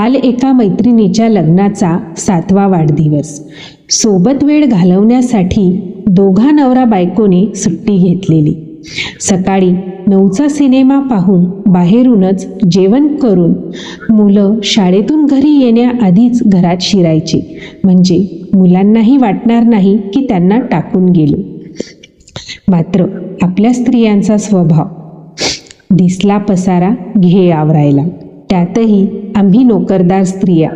काल एका मैत्रिणीच्या लग्नाचा सातवा वाढदिवस. सोबत वेळ घालवण्यासाठी दोघा नवरा बायकोने सुट्टी घेतलेली. सकाळी नऊचा सिनेमा पाहून बाहेरूनच जेवण करून मुलं शाळेतून घरी येण्याआधीच घरात शिरायची. म्हणजे मुलांनाही वाटणार नाही की त्यांना टाकून गेलो. मात्र आपल्या स्त्रियांचा स्वभाव. दिसला पसारा घे आवरायला. त्यातही आम्ही नोकरदार स्त्रिया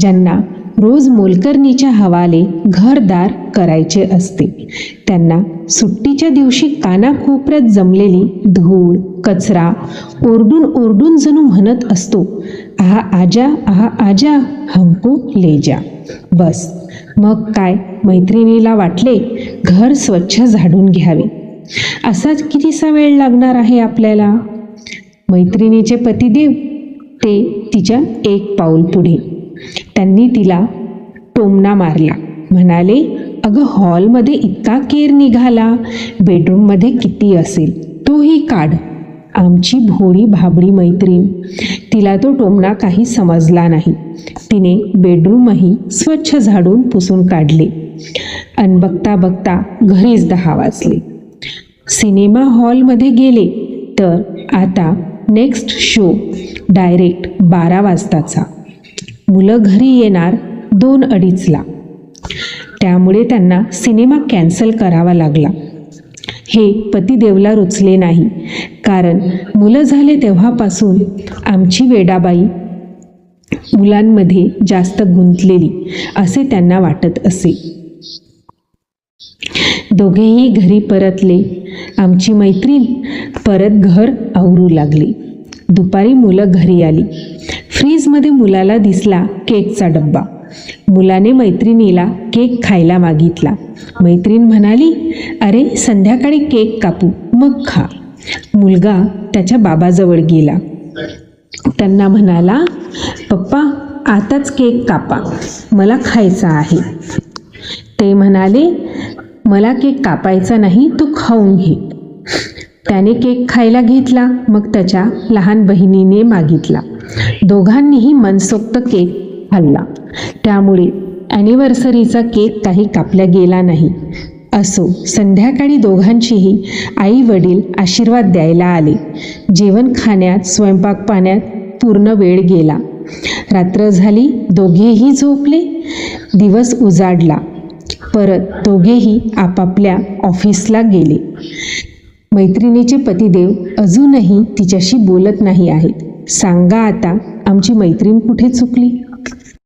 ज्यांना रोज मोलकरणीच्या हवाले घरदार करायचे असते. त्यांना सुट्टीच्या दिवशी कानाकोपऱ्यात जमलेली धूळ कचरा ओरडून ओरडून जणू म्हणत असतो आहा आजा आहा आजा हमको ले जा. बस. मग काय मैत्रिणीला वाटले घर स्वच्छ झाडून घ्यावे. असाच कितीसा वेळ लागणार आहे आपल्याला? मैत्रिणीचे पतिदेव ते तिच्या एक पाऊल पुढे. त्यांनी तिला टोमणा मारला. म्हणाले अगं हॉलमध्ये इतका केर निघाला. बेडरूममध्ये किती असेल तोही काढ. आमची भोळी भाबडी मैत्रीण. तिला तो टोमणा काही समजला नाही. तिने बेडरूमही स्वच्छ झाडून पुसून काढले. अन बघता बघता घरीच दहा वाजले. सिनेमा हॉलमध्ये गेले तर आता नेक्स्ट शो डायरेक्ट बारा वाजताचा. मुलं घरी येणार दोन अडीचला. त्यामुळे त्यांना सिनेमा कॅन्सल करावा लागला. हे पतिदेवला रुचले नाही. कारण मुलं झाले तेव्हापासून आमची वेडाबाई मुलांमध्ये जास्त गुंतलेली असे त्यांना वाटत असे. दोघेही घरी परतले. आमची मैत्रीण परत घर आवरू लागली. दुपारी मुलं घरी आली. फ्रीजमध्ये मुलाला दिसला केकचा डब्बा. मुलाने मैत्रिणीला केक खायला मागितला. मैत्रीण म्हणाली अरे संध्याकाळी केक कापू मग खा. मुलगा त्याच्या बाबाजवळ गेला. त्यांना म्हणाला पप्पा आताच केक कापा. मला खायचा आहे. ते म्हणाले मला केक कापायचा नाही तू खाऊन घे. त्याने केक खायला घेतला मग त्याच्या लहान बहिणीने मागितला. दोघांनीही मनसोक्त केक खाल्ला. त्यामुळे ॲनिव्हर्सरीचा केक काही कापला गेला नाही. असो संध्याकाळी दोघांचीही आई वडील आशीर्वाद द्यायला आले. जेवण खाण्यात स्वयंपाक पाण्यात पूर्ण वेळ गेला. रात्र झाली दोघेही झोपले. दिवस उजाडला. परत दोघेही आपापल्या ऑफिसला गेले. मैत्रिणीचे पतिदेव अजूनही तिच्याशी बोलत नाही आहेत. सांगा आता आमची मैत्रीण कुठे चुकली?